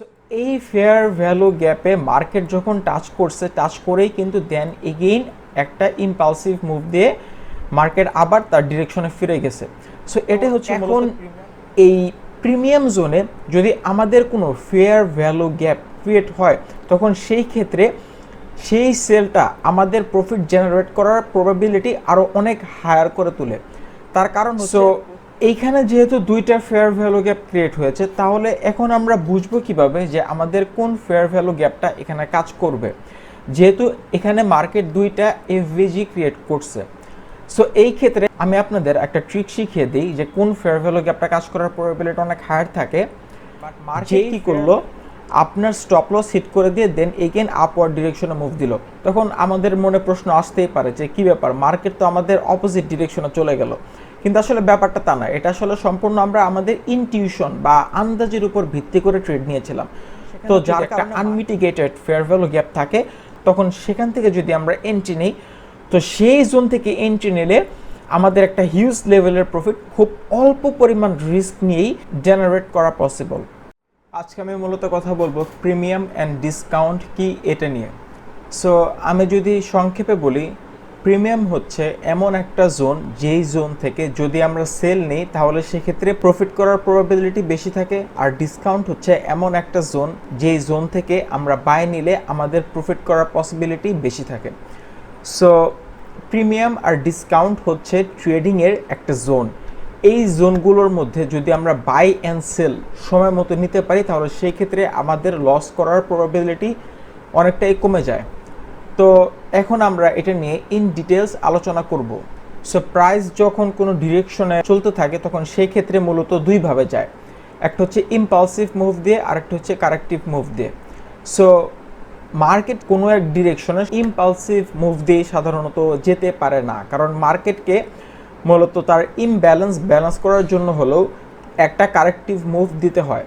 So এই fair value গ্যাপে market যখন টাচ করছে টাচ করেই কিন্তু দেন এগেইন একটা ইম্পালসিভ মুভ দিয়ে মার্কেট আবার তার ডিরেকশনে ফিরে গেছে। সো এটা হচ্ছে এখন এই প্রিমিয়াম জোনে যদি আমাদের কোনো ফেয়ার ভ্যালু গ্যাপ ক্রিয়েট হয় তখন সেই ক্ষেত্রে সেই সেলটা আমাদের প্রফিট জেনারেট করার প্রবাবিলিটি আরও অনেক হায়ার করে তোলে। তার কারণ সো এইখানে যেহেতু দুইটা ফেয়ার ভ্যালু গ্যাপ ক্রিয়েট হয়েছে তাহলে এখন আমরা বুঝব কীভাবে যে আমাদের কোন ফেয়ার ভ্যালু গ্যাপটা এখানে কাজ করবে। যেহেতু এখানে মার্কেট দুইটা এফভিজি ক্রিয়েট করছে। সো এই ক্ষেত্রে আমি আপনাদের একটা ট্রিক শিখিয়ে দিই যে কোন ফেয়ার ভ্যালু গ্যাপটা কাজ করার প্রবাবিলিটি অনেক হায়ার থাকে। যে কি করল আপনার স্টপ লস হিট করে দিয়ে দেন এগেন আপওয়ার্ড ডিরেকশনে মুভ দিল। তখন আমাদের মনে প্রশ্ন আসতেই পারে যে কি ব্যাপার? মার্কেট তো আমাদের অপোজিট ডিরেকশনে চলে গেল। কিন্তু আসলে ব্যাপারটা তা না। এটা আসলে সম্পূর্ণ আমরা আমাদের ইনটিউশন বা আন্দাজের উপর ভিত্তি করে ট্রেড নিয়েছিলাম। তো যার একটা আনমিটিগেটেড ফেয়ার ভ্যালু গ্যাপ থাকে তখন সেখান থেকে যদি আমরা এন্ট্রি নেই তো সেই জোন থেকে এন্ট্রি নিলে আমাদের একটা হিউজ লেভেলের প্রফিট খুব অল্প পরিমাণ রিস্ক নিয়েই জেনারেট করা পসিবল আজকে আমি মূলত কথা বলব প্রিমিয়াম অ্যান্ড ডিসকাউন্ট কি এটা নিয়ে। সো আমি যদি সংক্ষেপে বলি প্রিমিয়াম হচ্ছে এমন একটা জোন যেই জোন থেকে যদি আমরা সেল নিই, তাহলে সেক্ষেত্রে প্রফিট করার প্রবাবিলিটি বেশি থাকে আর ডিসকাউন্ট হচ্ছে এমন একটা জোন যেই জোন থেকে আমরা বাই নিলে আমাদের প্রফিট করার পসিবিলিটি বেশি থাকে। সো প্রিমিয়াম আর ডিসকাউন্ট হচ্ছে ট্রেডিংয়ের একটা জোন এই জোনগুলোর মধ্যে যদি আমরা বাই অ্যান্ড সেল সময় মতো নিতে পারি, তাহলে সেই ক্ষেত্রে আমাদের লস করার প্রবাবিলিটি অনেকটাই কমে যায়। তো এখন আমরা এটা নিয়ে ইন ডিটেলস আলোচনা করব। সো প্রাইস যখন কোনো ডিরেকশনে চলতে থাকে, তখন সেই ক্ষেত্রে মূলত দুইভাবে যায়। একটা হচ্ছে ইম্পালসিভ মুভ দিয়ে আর একটা হচ্ছে কারেক্টিভ মুভ দিয়ে। সো মার্কেট কোনো এক ডিরেকশনে ইম্পালসিভ মুভ দিয়ে সাধারণত যেতে পারে না। কারণ মার্কেটকে মূলত তার ইমব্যালেন্স ব্যালেন্স করার জন্য হলেও একটা কারেক্টিভ মুভ দিতে হয়।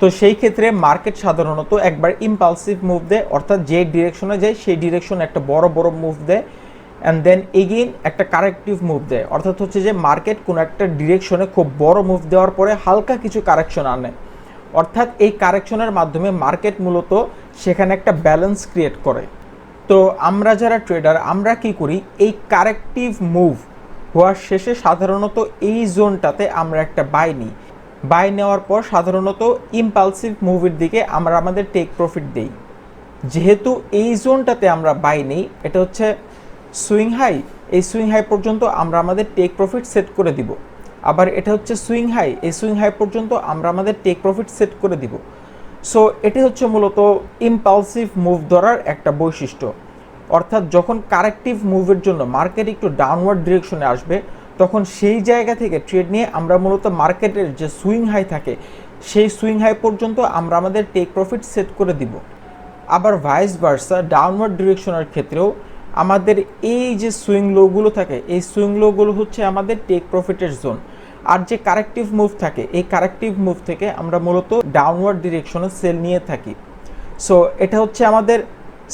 তো সেই ক্ষেত্রে মার্কেট সাধারণত একবার ইম্পালসিভ মুভ দেয়, অর্থাৎ যে ডিরেকশনে যায়, সেই ডিরেকশনে একটা বড় বড় মুভ দেয় অ্যান্ড দেন এগেইন একটা কারেক্টিভ মুভ দেয়। অর্থাৎ হচ্ছে যে মার্কেট কোনো একটা ডিরেকশনে খুব বড় মুভ দেওয়ার পরে হালকা কিছু কারেকশন আনে। অর্থাৎ এই কারেকশনের মাধ্যমে মার্কেট মূলত সেখানে একটা ব্যালেন্স ক্রিয়েট করে। তো আমরা যারা ট্রেডার আমরা কি করি? এই কারেক্টিভ মুভ হওয়ার শেষে সাধারণত এই জোনটাতে আমরা একটা বাই নিই। বাই নেওয়ার পর সাধারণত ইম্পালসিভ মুভির দিকে আমরা আমাদের টেক প্রফিট দেই। যেহেতু এই জোনটাতে আমরা বাই নেই, এটা হচ্ছে সুইং হাই এই সুইং হাই পর্যন্ত আমরা আমাদের টেক প্রফিট সেট করে দিব। আবার এটা হচ্ছে সুইং হাই এই সুইং হাই পর্যন্ত আমরা আমাদের টেক প্রফিট সেট করে দিব। সো এটি হচ্ছে মূলত ইম্পালসিভ মুভ ধরার একটা বৈশিষ্ট্য। অর্থাৎ যখন কারেক্টিভ মুভের জন্য মার্কেট একটু ডাউনওয়ার্ড ডিরেকশনে আসবে তখন সেই জায়গা থেকে ট্রেড নিয়ে আমরা মূলত মার্কেটের যে সুইং হাই থাকে, সেই সুইং হাই পর্যন্ত আমরা আমাদের টেক প্রফিট সেট করে দিব। আবার ভাইস ভার্সা ডাউনওয়ার্ড ডিরেকশনের ক্ষেত্রেও আমাদের এই যে সুইং লোগুলো থাকে, এই সুইং লোগুলো হচ্ছে আমাদের টেক প্রফিটের জোন আর যে কারেক্টিভ মুভ থাকে, এই কারেক্টিভ মুভ থেকে আমরা মূলত ডাউনওয়ার্ড ডিরেকশনে সেল নিয়ে থাকি। সো এটা হচ্ছে আমাদের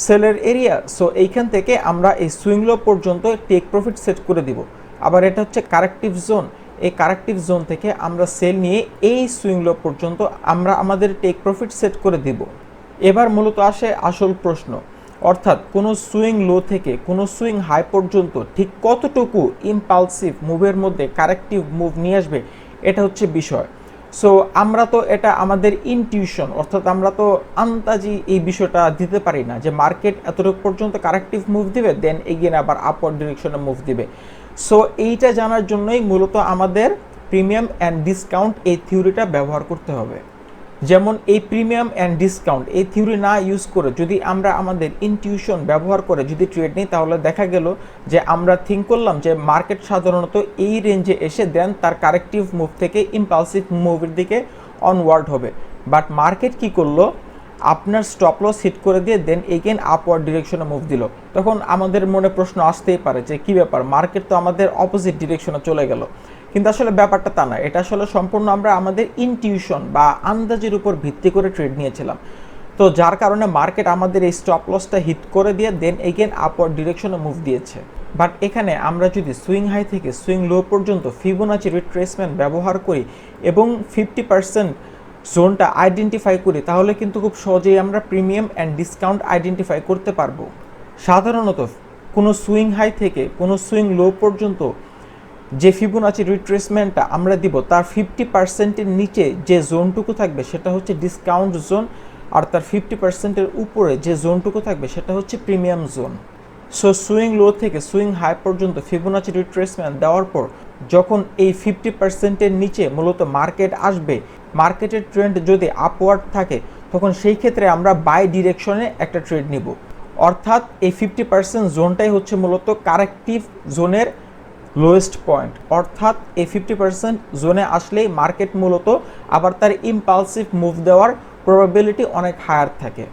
সেলের এরিয়া সো এইখান থেকে আমরা এই সুইং লো পর্যন্ত টেক প্রফিট সেট করে দিব। আবার এটা হচ্ছে কারেক্টিভ জোন এই কারেক্টিভ জোন থেকে আমরা সেল নিয়ে এই সুইং লো পর্যন্ত আমরা আমাদের টেক প্রফিট সেট করে দিব। এবার মূলত আসে আসল প্রশ্ন। অর্থাৎ কোনো সুইং লো থেকে কোনো সুইং হাই পর্যন্ত ঠিক কতটুকু ইম্পালসিভ মুভের মধ্যে কারেক্টিভ মুভ নিয়ে আসবে, এটা হচ্ছে বিষয়। সো আমরা তো এটা আমাদের ইনটিউশন অর্থাৎ আমরা তো আন্তাজি এই বিষয়টা দিতে পারি না যে মার্কেট এতটুকু পর্যন্ত কারেক্টিভ মুভ দিবে দেন এগিয়ে আবার আপওয়ার্ড ডিরেকশনে মুভ দিবে। সো এইটা জানার জন্যই মূলত আমাদের প্রিমিয়াম অ্যান্ড ডিসকাউন্ট এই থিওরিটা ব্যবহার করতে হবে। যেমন এই প্রিমিয়াম অ্যান্ড ডিসকাউন্ট এই থিওরি না ইউজ করে যদি আমরা আমাদের ইনটিউশন ব্যবহার করে যদি ট্রেড নিই, তাহলে দেখা গেল যে আমরা থিঙ্ক করলাম যে মার্কেট সাধারণত এই রেঞ্জে এসে দেন তার কারেক্টিভ মুভ থেকে ইম্পালসিভ মুভের দিকে অনওয়ার্ড হবে। বাট মার্কেট কি করল? আপনার স্টপ লস হিট করে দিয়ে দেন এগেন আপওয়ার্ড ডিরেকশনে মুভ দিল। তখন আমাদের মনে প্রশ্ন আসতেই পারে যে কি ব্যাপার? মার্কেট তো আমাদের অপোজিট ডিরেকশনে চলে গেল। কিন্তু আসলে ব্যাপারটা তা না। এটা আসলে সম্পূর্ণ আমরা আমাদের ইনটিউশন বা আন্দাজের উপর ভিত্তি করে ট্রেড নিয়েছিলাম। তো যার কারণে মার্কেট আমাদের এই স্টপ লসটা হিট করে দিয়ে দেন এগেন আপওয়ার্ড ডিরেকশনে মুভ দিয়েছে। বাট এখানে আমরা যদি সুইং হাই থেকে সুইং লো পর্যন্ত ফিবোনাচি রিট্রেসমেন্ট ব্যবহার করি এবং ফিফটি পার্সেন্ট জোনটা আইডেন্টিফাই করি, তাহলে কিন্তু খুব সহজেই আমরা প্রিমিয়াম অ্যান্ড ডিসকাউন্ট আইডেন্টিফাই করতে পারব। সাধারণত কোনো সুইং হাই থেকে কোনো সুইং লো পর্যন্ত যে ফিবোনাচি রিট্রেসমেন্টটা আমরা দিব, তার ফিফটি পার্সেন্টের নিচে যে জোনটুকু থাকবে সেটা হচ্ছে ডিসকাউন্ট জোন আর তার ফিফটি পার্সেন্টের উপরে যে জোনটুকু থাকবে সেটা হচ্ছে premium zone so swing low থেকে সুইং হাই পর্যন্ত ফিবোনাচি রিট্রেসমেন্ট দেওয়ার পর, যখন এই ফিফটি পার্সেন্টের নিচে মূলত মার্কেট আসবে মার্কেটের ট্রেন্ড যদি আপওয়ার্ড থাকে, তখন সেই ক্ষেত্রে আমরা বাই ডিরেকশনে একটা ট্রেড নিব। অর্থাৎ এই ফিফটি পার্সেন্ট জোনটাই হচ্ছে মূলত কারেক্টিভ জোনের লোয়েস্ট পয়েন্ট অর্থাৎ এই ফিফটি পার্সেন্ট জোনে আসলেই মার্কেট মূলত আবার তার ইম্পালসিভ মুভ দেওয়ার প্রবাবিলিটি অনেক হায়ার থাকে।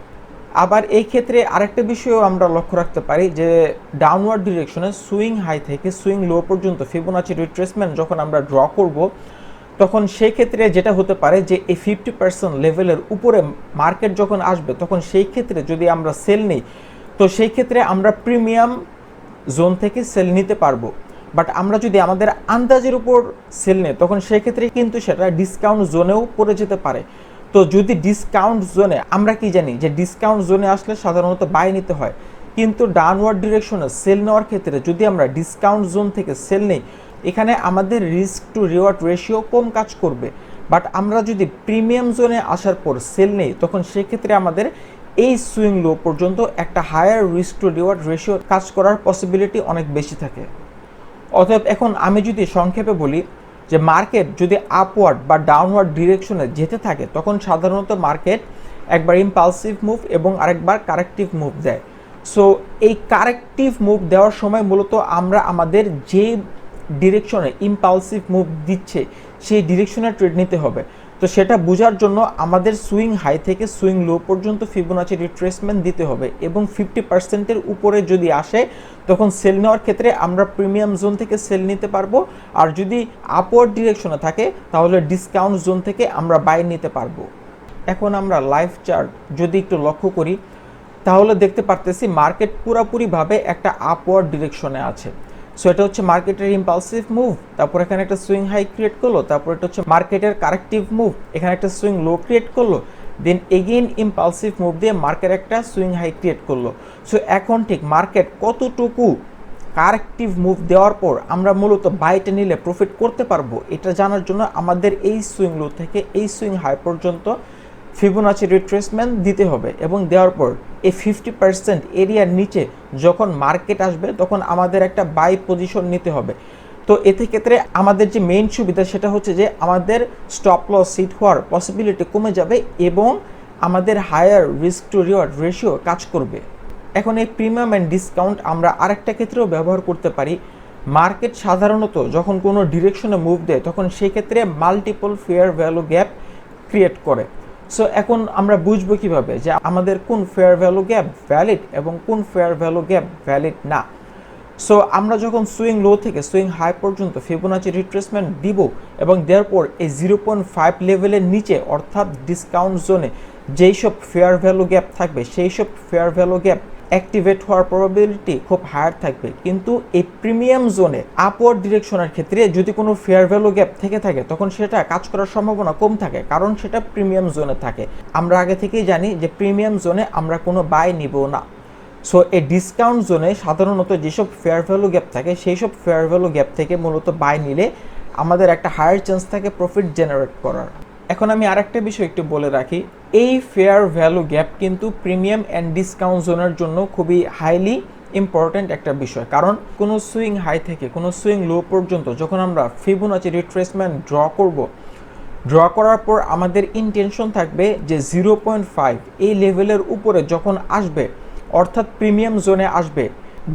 আবার এই ক্ষেত্রে আরেকটা বিষয়ও আমরা লক্ষ্য রাখতে পারি যে ডাউনওয়ার্ড ডিরেকশনে সুইং হাই থেকে সুইং লো পর্যন্ত ফিবোনাচি রিট্রেসমেন্ট যখন আমরা ড্র করব তখন সেই ক্ষেত্রে যেটা হতে পারে যে এই ফিফটি পার্সেন্ট লেভেলের উপরে মার্কেট যখন আসবে, তখন সেই ক্ষেত্রে যদি আমরা সেল নিই, তো সেই ক্ষেত্রে আমরা প্রিমিয়াম জোন থেকে সেল নিতে পারব। বাট আমরা যদি আমাদের আন্দাজের উপর সেল নেই, তখন সেক্ষেত্রে কিন্তু সেটা ডিসকাউন্ট জোনেও পড়ে যেতে পারে। তো যদি ডিসকাউন্ট জোনে আমরা কি জানি যে ডিসকাউন্ট জোনে আসলে সাধারণত বাই নিতে হয়। কিন্তু ডাউনওয়ার্ড ডিরেকশনে সেল নেওয়ার ক্ষেত্রে যদি আমরা ডিসকাউন্ট জোন থেকে সেল নেই এখানে আমাদের রিস্ক টু রিওয়ার্ড রেশিও কম কাজ করবে। বাট আমরা যদি প্রিমিয়াম জোনে আসার পর সেল নেই, তখন সেক্ষেত্রে আমাদের এই সুইং লো পর্যন্ত একটা higher risk to reward ratio কাজ করার পসিবিলিটি অনেক বেশি থাকে। অতএব এখন আমি যদি সংক্ষেপে বলি যে মার্কেট যদি আপওয়ার্ড বা ডাউনওয়ার্ড ডিরেকশনে যেতে থাকে, তখন সাধারণত মার্কেট একবার ইম্পালসিভ মুভ এবং আরেকবার কারেক্টিভ মুভ দেয়। সো এই কারেক্টিভ মুভ দেওয়ার সময় মূলত আমরা আমাদের যে ডিরেকশনে ইম্পালসিভ মুভ দিচ্ছে, সেই ডিরেকশনে ট্রেড নিতে হবে। তো সেটা বোঝার জন্য আমাদের সুইং হাই থেকে সুইং লো পর্যন্ত ফিবোনাচি রিট্রেসমেন্ট দিতে হবে এবং ফিফটি পার্সেন্টের উপরে যদি আসে, তখন সেল নেওয়ার ক্ষেত্রে আমরা প্রিমিয়াম জোন থেকে সেল নিতে পারব। আর যদি আপওয়ার্ড ডিরেকশনে থাকে, তাহলে ডিসকাউন্ট জোন থেকে আমরা বাই নিতে পারব। এখন আমরা লাইফ চার্ট যদি একটু লক্ষ্য করি, তাহলে দেখতে পারতেছি মার্কেট পুরোপুরিভাবে একটা আপওয়ার্ড ডিরেকশনে আছে। সো এটা হচ্ছে মার্কেটের ইম্পালসিভ মুভ তারপর এখানে একটা সুইং হাই ক্রিয়েট করল, তারপর এটা হচ্ছে মার্কেটের কারেক্টিভ মুভ এখানে একটা সুইং লো ক্রিয়েট করল দেন এগেইন ইম্পালসিভ মুভ দিয়ে মার্কেট একটা সুইং হাই ক্রিয়েট করল। সো এখন ঠিক মার্কেট কতটুকু কারেক্টিভ মুভ দেওয়ার পর আমরা মূলত বাইটে নিলে প্রফিট করতে পারব, এটা জানার জন্য আমাদের এই সুইং লো থেকে এই সুইং হাই পর্যন্ত ফিবোনাচি রিট্রেসমেন্ট দিতে হবে এবং দেওয়ার পর এই ফিফটি পার্সেন্ট এরিয়ার নিচে যখন মার্কেট আসবে, তখন আমাদের একটা বাই পজিশন নিতে হবে। তো এতে ক্ষেত্রে আমাদের যে মেইন সুবিধা সেটা হচ্ছে যে আমাদের স্টপ লস সিট হওয়ার পসিবিলিটি কমে যাবে এবং আমাদের higher risk to reward ratio কাজ করবে। এখন এই প্রিমিয়াম অ্যান্ড ডিসকাউন্ট আমরা আরেকটা ক্ষেত্রেও ব্যবহার করতে পারি। মার্কেট সাধারণত যখন কোনো ডিরেকশনে মুভ দেয়, তখন সেক্ষেত্রে multiple fair value gap create করে। সো এখন আমরা বুঝব কীভাবে যে আমাদের কোন ফেয়ার ভ্যালু গ্যাপ ভ্যালিড এবং কোন ফেয়ার ভ্যালু গ্যাপ ভ্যালিড না। সো আমরা যখন সুইং লো থেকে সুইং হাই পর্যন্ত ফিবোনাচি রিট্রেসমেন্ট দিব এবং দেওয়ার পর এই জিরো পয়েন্ট ফাইভ লেভেলের নিচে অর্থাৎ ডিসকাউন্ট জোনে যেই সব ফেয়ার ভ্যালু গ্যাপ থাকবে সেই সব ফেয়ার ভ্যালু গ্যাপ অ্যাক্টিভেট হওয়ার প্রবাবিলিটি খুব হায়ার থাকবে। কিন্তু এই প্রিমিয়াম জোনে আপওয়ার্ড ডিরেকশনের ক্ষেত্রে যদি কোনো ফেয়ার ভ্যালু গ্যাপ থেকে থাকে, তখন সেটা কাজ করার সম্ভাবনা কম থাকে, কারণ সেটা প্রিমিয়াম জোনে থাকে। আমরা আগে থেকেই জানি যে প্রিমিয়াম জোনে আমরা কোনো বাই নিব না। সো এই ডিসকাউন্ট জোনে সাধারণত যেসব ফেয়ার ভ্যালু গ্যাপ থাকে সেই সব ফেয়ার ভ্যালু গ্যাপ থেকে মূলত বাই নিলে আমাদের একটা হায়ার চান্স থাকে প্রফিট জেনারেট করার। এখন আমি আরেকটা বিষয় একটু বলে রাখি। এই ফেয়ার ভ্যালু গ্যাপ কিন্তু প্রিমিয়াম অ্যান্ড ডিসকাউন্ট জোনের জন্য খুবই হাইলি ইম্পর্ট্যান্ট একটা বিষয়। কারণ কোনো সুইং হাই থেকে, কোনো সুইং লো পর্যন্ত যখন আমরা ফিবোনাচি রিট্রেসমেন্ট ড্র করব ড্র করার পর আমাদের ইন্টেনশন থাকবে যে জিরো পয়েন্ট ফাইভ এই লেভেলের উপরে যখন আসবে, অর্থাৎ প্রিমিয়াম জোনে আসবে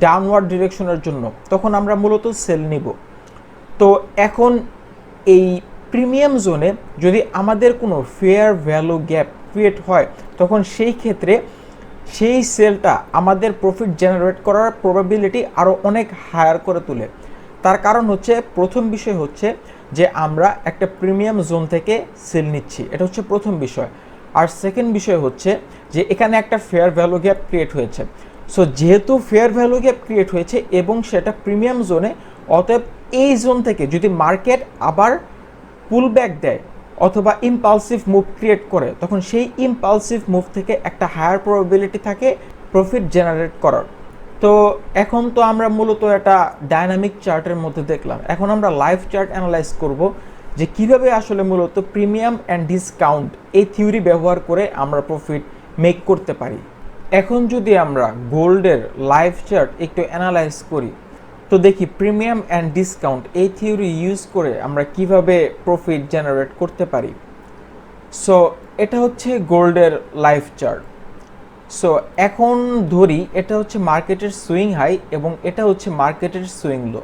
ডাউনওয়ার্ড ডিরেকশনের জন্য, তখন আমরা মূলত সেল নিব। তো এখন এই প্রিমিয়াম জোনে যদি আমাদের কোনো ফেয়ার ভ্যালু গ্যাপ ক্রিয়েট হয়, তখন সেই ক্ষেত্রে সেই সেলটা আমাদের প্রফিট জেনারেট করার প্রবাবিলিটি আরও অনেক হায়ার করে তোলে। তার কারণ হচ্ছে, প্রথম বিষয় হচ্ছে যে আমরা একটা প্রিমিয়াম জোন থেকে সেল নিচ্ছি। এটা হচ্ছে প্রথম বিষয়। আর সেকেন্ড বিষয় হচ্ছে যে এখানে একটা ফেয়ার ভ্যালু গ্যাপ ক্রিয়েট হয়েছে। সো যেহেতু ফেয়ার ভ্যালু গ্যাপ ক্রিয়েট হয়েছে এবং সেটা প্রিমিয়াম জোনে, অতএব এই জোন থেকে যদি মার্কেট আবার পুল ব্যাক দেয় অথবা ইম্পালসিভ মুভ ক্রিয়েট করে, তখন সেই ইম্পালসিভ মুভ থেকে একটা হায়ার প্রবাবিলিটি থাকে প্রফিট জেনারেট করার। তো এখন তো আমরা মূলত একটা ডায়নামিক চার্টের মধ্যে দেখলাম। এখন আমরা লাইভ চার্ট অ্যানালাইজ করব যে কীভাবে আসলে মূলত প্রিমিয়াম অ্যান্ড ডিসকাউন্ট এই থিওরি ব্যবহার করে আমরা প্রফিট মেক করতে পারি। এখন যদি আমরা গোল্ডের লাইভ চার্ট একটু অ্যানালাইজ করি তো দেখি প্রিমিয়াম অ্যান্ড ডিসকাউন্ট এই থিওরি ইউজ করে আমরা কীভাবে প্রফিট জেনারেট করতে পারি? সো এটা হচ্ছে গোল্ডের লাইভ চার্ট সো এখন ধরি, এটা হচ্ছে মার্কেটের সুইং হাই এবং এটা হচ্ছে মার্কেটের সুইং লো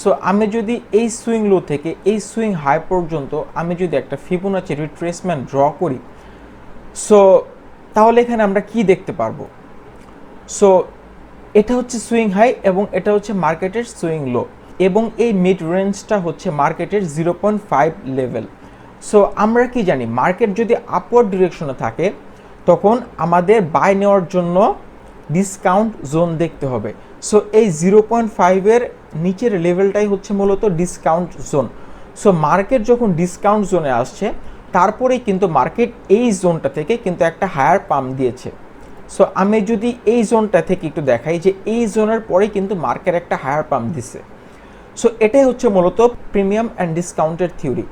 সো আমি যদি এই সুইং লো থেকে এই সুইং হাই পর্যন্ত আমি যদি একটা ফিবোনাচি রিট্রেসমেন্ট ড্র করি সো তাহলে এখানে আমরা কি দেখতে পারব? সো এটা হচ্ছে সুইং হাই এবং এটা হচ্ছে মার্কেটের সুইং লো এবং এই মিড রেঞ্জটা হচ্ছে মার্কেটের zero point five level. So, আমরা কি জানি, মার্কেট যদি আপওয়ার্ড ডিরেকশনে থাকে, তখন আমাদের বাই নেওয়ার জন্য ডিসকাউন্ট জোন দেখতে হবে। সো, এই জিরো পয়েন্ট ফাইভের নিচের লেভেলটাই হচ্ছে মূলত ডিসকাউন্ট জোন সো, মার্কেট যখন ডিসকাউন্ট জোনে আসছে, তারপরেই কিন্তু মার্কেট এই জোনটা থেকে কিন্তু একটা হায়ার পাম্প দিয়েছে। সো আমি যদি এই জোনটা থেকে একটু দেখাই যে এই জোনের পরেই কিন্তু মার্কেট একটা হায়ার পাম দিছে। সো এটাই হচ্ছে মূলত প্রিমিয়াম অ্যান্ড ডিসকাউন্টের থিওরি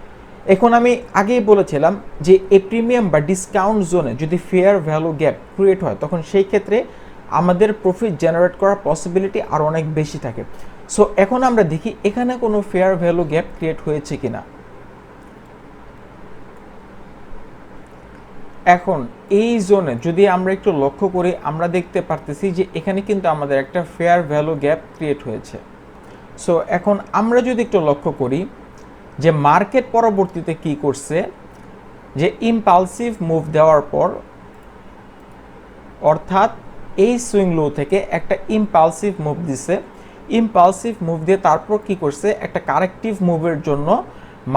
এখন আমি আগেই বলেছিলাম যে এই প্রিমিয়াম বা ডিসকাউন্ট জোনে যদি ফেয়ার ভ্যালু গ্যাপ ক্রিয়েট হয়, তখন সেই ক্ষেত্রে আমাদের প্রফিট জেনারেট করার পসিবিলিটি আরও অনেক বেশি থাকে। সো এখন আমরা দেখি এখানে কোনো ফেয়ার ভ্যালু গ্যাপ ক্রিয়েট হয়েছে কিনা। এখন এই জোনে যদি আমরা একটু লক্ষ্য করি, আমরা দেখতে পারতেছি যে এখানে কিন্তু আমাদের একটা ফেয়ার ভ্যালু গ্যাপ ক্রিয়েট হয়েছে। সো এখন আমরা যদি একটু লক্ষ্য করি যে মার্কেট পরবর্তীতে কি করছে, যে ইম্পালসিভ মুভ দেওয়ার পর, অর্থাৎ এই সুইং লো থেকে একটা ইম্পালসিভ মুভ দিছে। ইম্পালসিভ মুভ দিয়ে তারপর কি করছে, একটা কারেক্টিভ মুভের জন্য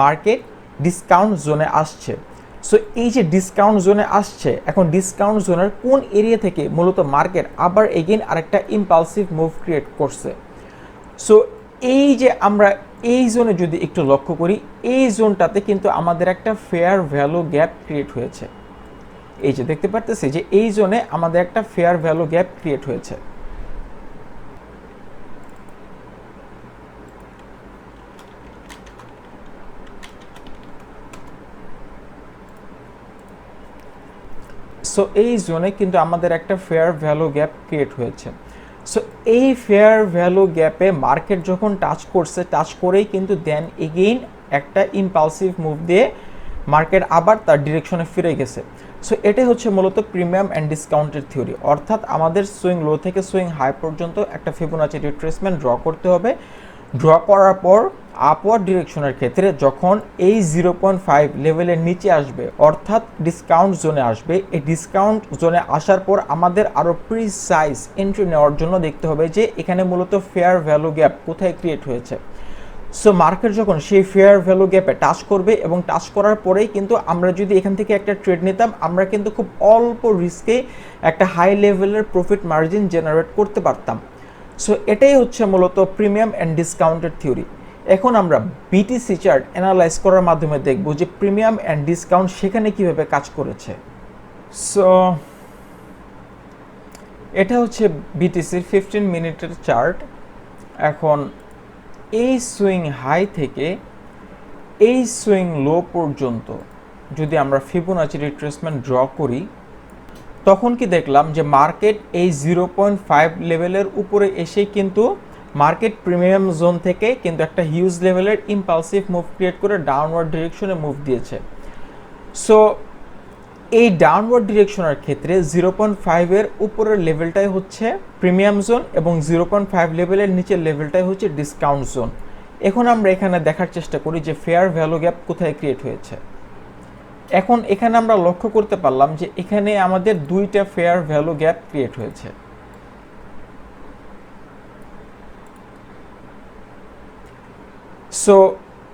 মার্কেট ডিসকাউন্ট জোনে আসছে। সো এই যে ডিসকাউন্ট জোনে আসছে, এখন ডিসকাউন্ট জোনের কোন এরিয়া থেকে মূলত মার্কেট আবার এগেইন আরেকটা ইম্পালসিভ মুভ ক্রিয়েট করছে? সো এই যে আমরা এই জোনে যদি একটু লক্ষ্য করি, এই জোনটাতে কিন্তু আমাদের একটা ফেয়ার ভ্যালু গ্যাপ ক্রিয়েট হয়েছে। এই যে দেখতে পারতেছি যে এই জোনে আমাদের একটা ফেয়ার ভ্যালু গ্যাপ ক্রিয়েট হয়েছে। সো এই জোনে কিন্তু আমাদের একটা ফেয়ার ভ্যালু গ্যাপ ক্রিয়েট হয়েছে। সো এই ফেয়ার ভ্যালু গ্যাপে মার্কেট যখন টাচ করছে টাচ করেই কিন্তু দেন এগেইন একটা ইম্পালসিভ মুভ দিয়ে মার্কেট আবার তার ডিরেকশনে ফিরে গেছে। সো এটাই হচ্ছে মূলত প্রিমিয়াম অ্যান্ড ডিসকাউন্টের থিওরি অর্থাৎ আমাদের সুইং লো থেকে সুইং হাই পর্যন্ত একটা ফিবোনাচি রিট্রেসমেন্ট ড্র করতে হবে। ড্র করার পর আপওয়ার্ড ডিরেকশনের ক্ষেত্রে যখন এই জিরো পয়েন্ট ফাইভ লেভেলের নিচে আসবে, অর্থাৎ ডিসকাউন্ট জোনে আসবে, এই ডিসকাউন্ট জোনে আসার পর আমাদের আরও প্রিসাইজ এন্ট্রি নেওয়ার জন্য দেখতে হবে যে এখানে মূলত ফেয়ার ভ্যালু গ্যাপ কোথায় ক্রিয়েট হয়েছে। সো মার্কেট যখন সেই ফেয়ার ভ্যালু গ্যাপে টাচ করবে এবং টাচ করার পরেই কিন্তু আমরা যদি এখান থেকে একটা ট্রেড নিতাম, আমরা কিন্তু খুব অল্প রিস্কে একটা হাই লেভেলের প্রফিট মার্জিন জেনারেট করতে পারতাম। সো এটাই হচ্ছে মূলত প্রিমিয়াম অ্যান্ড ডিসকাউন্টের থিওরি এখন আমরা বিটিসি চার্ট অ্যানালাইজ করার মাধ্যমে দেখব যে প্রিমিয়াম অ্যান্ড ডিসকাউন্ট সেখানে কীভাবে কাজ করেছে। সো এটা হচ্ছে বিটিসির ফিফটিন মিনিটের চার্ট এখন এই সুইং হাই থেকে এই সুইং লো পর্যন্ত যদি আমরা ফিবোনাচি রিট্রেসমেন্ট ড্র করি, তখন কি দেখলাম যে মার্কেট এই জিরো পয়েন্ট ফাইভ লেভেলের উপরে এসে কিন্তু মার্কেট প্রিমিয়াম জোন থেকে কিন্তু একটা হিউজ লেভেলের ইম্পালসিভ মুভ ক্রিয়েট করে ডাউনওয়ার্ড ডিরেকশনে মুভ দিয়েছে। সো এই ডাউনওয়ার্ড ডিরেকশনের ক্ষেত্রে জিরো পয়েন্ট ফাইভের উপরের লেভেলটাই হচ্ছে প্রিমিয়াম জোন এবং জিরো পয়েন্ট ফাইভ লেভেলের নিচের লেভেলটাই হচ্ছে ডিসকাউন্ট জোন। এখন আমরা এখানে দেখার চেষ্টা করি যে ফেয়ার ভ্যালু গ্যাপ কোথায় ক্রিয়েট হয়েছে। এখন এখানে আমরা লক্ষ্য করতে পারলাম যে এখানে আমাদের দুইটা ফেয়ার ভ্যালু গ্যাপ ক্রিয়েট হয়েছে। সো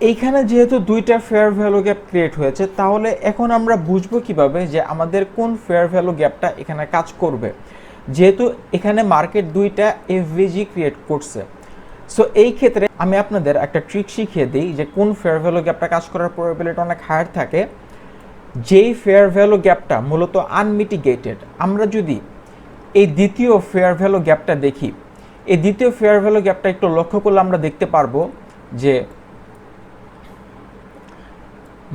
এইখানে যেহেতু দুইটা ফেয়ার ভ্যালু গ্যাপ ক্রিয়েট হয়েছে, তাহলে এখন আমরা বুঝব কীভাবে যে আমাদের কোন ফেয়ার ভ্যালু গ্যাপটা এখানে কাজ করবে। যেহেতু এখানে মার্কেট দুইটা এফভিজি ক্রিয়েট করছে। সো এই ক্ষেত্রে আমি আপনাদের একটা ট্রিক শিখিয়ে দিই যে কোন ফেয়ার ভ্যালু গ্যাপটা কাজ করার প্রবাবিলিটি অনেক হায়ার থাকে। যেই ফেয়ার ভ্যালু গ্যাপটা মূলত আনমিটিগেটেড আমরা যদি এই দ্বিতীয় ফেয়ার ভ্যালু গ্যাপটা দেখি, এই দ্বিতীয় ফেয়ার ভ্যালু গ্যাপটা একটু লক্ষ্য করলে আমরা দেখতে পারব যে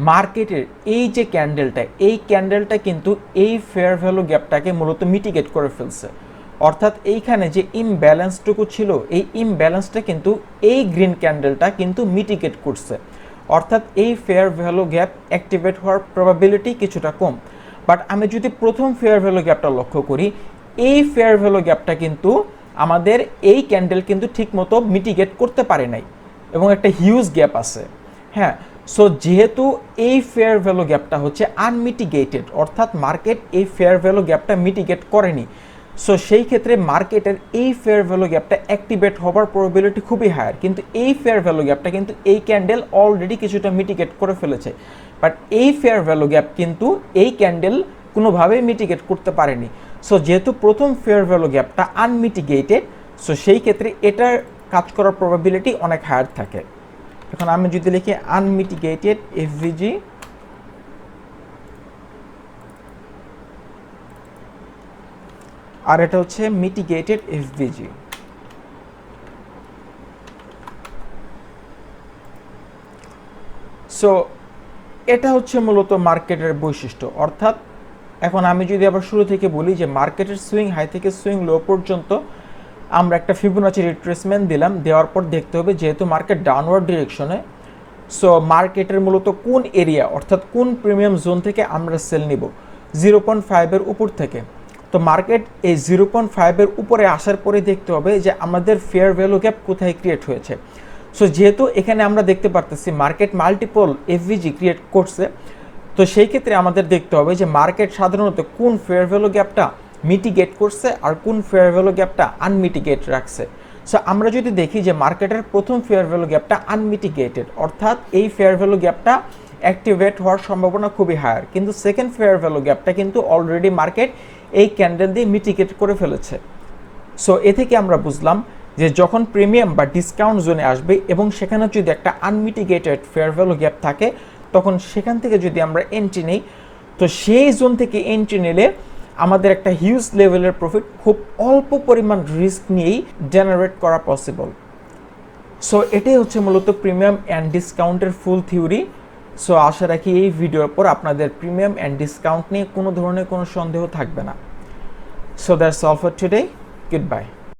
মার্কেটের এই যে ক্যান্ডেলটা, এই ক্যান্ডেলটা কিন্তু এই ফেয়ার ভ্যালু গ্যাপটাকে মূলত মিটিগেট করে ফেলছে। অর্থাৎ এইখানে যে ইমব্যালেন্সটুকু ছিল, এই ইমব্যালেন্সটা কিন্তু এই গ্রিন ক্যান্ডেলটা কিন্তু মিটিগেট করছে। অর্থাৎ এই ফেয়ার ভ্যালু গ্যাপ অ্যাক্টিভেট হওয়ার প্রবাবিলিটি কিছুটা কম। বাট আমি যদি প্রথম ফেয়ার ভ্যালু গ্যাপটা লক্ষ্য করি, এই ফেয়ার ভ্যালু গ্যাপটা কিন্তু আমাদের এই ক্যান্ডেল কিন্তু ঠিকমতো মিটিগেট করতে পারে নাই। এবং একটা হিউজ গ্যাপ আছে। হ্যাঁ সো যেহেতু এই ফেয়ার ভ্যালু গ্যাপটা হচ্ছে আনমিটিগেটেড অর্থাৎ মার্কেট এই ফেয়ার ভ্যালু গ্যাপটা মিটিগেট করেনি সো সেই ক্ষেত্রে মার্কেটের এই ফেয়ার ভ্যালু গ্যাপটা অ্যাক্টিভেট হওয়ার প্রবাবিলিটি খুবই হায়ার কিন্তু এই ফেয়ার ভ্যালু গ্যাপটা কিন্তু এই ক্যান্ডেল অলরেডি কিছুটা মিটিগেট করে ফেলেছে। বাট এই ফেয়ার ভ্যালু গ্যাপ কিন্তু এই ক্যান্ডেল কোনোভাবেই মিটিগেট করতে পারেনি। সো যেহেতু প্রথম ফেয়ার ভ্যালু গ্যাপটা আনমিটিগেটেড সো সেই ক্ষেত্রে এটার কাজ করার প্রবাবিলিটি অনেক হায়ার থাকে। এখন আমি যদি লিখি আনমিটিগেটেড এফভিজি আর এটা হচ্ছে মিটিগেটেড এফভিজি সো এটা হচ্ছে মূলত মার্কেটের বৈশিষ্ট্য। অর্থাৎ, এখন আমি যদি আবার শুরু থেকে বলি যে মার্কেটের সুইং হাই থেকে সুইং লো পর্যন্ত আমরা একটা ফিবোনাচি রিট্রেসমেন্ট দিলাম, দেওয়ার পর দেখতে হবে যেহেতু মার্কেট ডাউনওয়ার্ড ডিরেকশনে সো মার্কেটের মূলত কোন এরিয়া অর্থাৎ কোন প্রিমিয়াম জোন থেকে আমরা সেল নিব? জিরো পয়েন্ট ফাইভের উপর থেকে। তো মার্কেট এই জিরো পয়েন্ট ফাইভের উপরে আসার পরে দেখতে হবে যে আমাদের ফেয়ার ভ্যালু গ্যাপ কোথায় ক্রিয়েট হয়েছে। সো যেহেতু এখানে আমরা দেখতে পারতেছি মার্কেট মাল্টিপল এফভিজি ক্রিয়েট করছে, তো সেই ক্ষেত্রে আমাদের দেখতে হবে যে মার্কেট সাধারণত কোন ফেয়ার ভ্যালু গ্যাপটা মিটিগেট করছে আর কোন ফেয়ার ভ্যালু গ্যাপটা আনমিটিগেট রাখছে। সো আমরা যদি দেখি যে মার্কেটের প্রথম ফেয়ার ভ্যালু গ্যাপটা আনমিটিগেটেড অর্থাৎ এই ফেয়ার ভ্যালু গ্যাপটা অ্যাক্টিভেট হওয়ার সম্ভাবনা খুবই হায়ার কিন্তু সেকেন্ড ফেয়ার ভ্যালু গ্যাপটা কিন্তু অলরেডি মার্কেট এই ক্যান্ডেল দিয়ে মিটিগেট করে ফেলেছে। সো এ থেকে আমরা বুঝলাম যে যখন প্রিমিয়াম বা ডিসকাউন্ট জোনে আসবে এবং সেখানে যদি একটা আনমিটিগেটেড ফেয়ার ভ্যালু গ্যাপ থাকে, তখন সেখান থেকে যদি আমরা এন্ট্রি নেই, তো সেই জোন থেকে এন্ট্রি নিলে আমাদের একটা হিউজ লেভেলের প্রফিট খুব অল্প পরিমাণ রিস্ক নিয়েই জেনারেট করা পসিবল সো এটাই হচ্ছে মূলত প্রিমিয়াম অ্যান্ড ডিসকাউন্টের ফুল থিওরি সো আশা রাখি এই ভিডিওর পর আপনাদের প্রিমিয়াম অ্যান্ড ডিসকাউন্ট নিয়ে কোনো ধরনের কোনো সন্দেহ থাকবে না. So that's all for today good bye